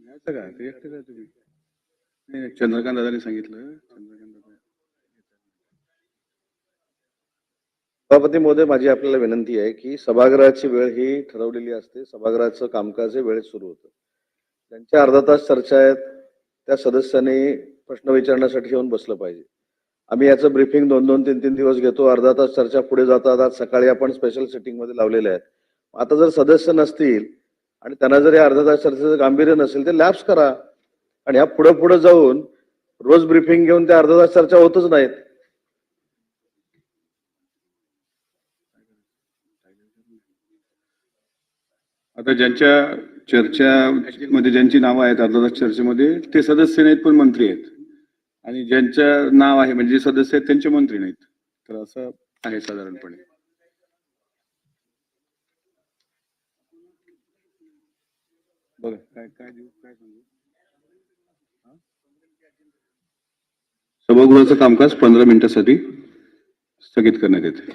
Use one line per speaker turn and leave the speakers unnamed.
घ्यायचं का ते एकटे आहे तुम्ही नाही चंद्रकांत दादाने सांगितलं चंद्रकांत दादा
सभापती महोदय माझी आपल्याला विनंती आहे की सभागृहाची वेळ ही ठरवलेली असते. सभागृहाचं कामकाज हे वेळेत सुरू होतं. त्यांच्या अर्धा तास चर्चा आहेत. त्या सदस्यांनी प्रश्न विचारण्यासाठी येऊन बसलं पाहिजे. आम्ही याचं ब्रीफिंग दोन दोन तीन तीन दिवस घेतो. अर्धा तास चर्चा पुढे जातात. आज सकाळी आपण स्पेशल सिटिंगमध्ये लावलेले आहेत. आता जर सदस्य नसतील आणि त्यांना जर या अर्धा तास चर्चेचं गांभीर्य नसेल ते लॅप्स करा. आणि ह्या पुढे पुढे जाऊन रोज ब्रीफिंग घेऊन त्या अर्धा तास चर्चा होतच नाहीत.
आता ज्यांच्या चर्चा मध्ये ज्यांची नावं आहेत अर्धा तास चर्चेमध्ये ते सदस्य नाहीत पण मंत्री आहेत. आणि ज्यांचं नाव आहे म्हणजे सदस्य आहेत त्यांचे मंत्री नाहीत. तर असं आहे साधारणपणे. बघा काय काय देऊ काय सांगू? सभागृहाचं कामकाज पंधरा मिनिटासाठी स्थगित करण्यात येते.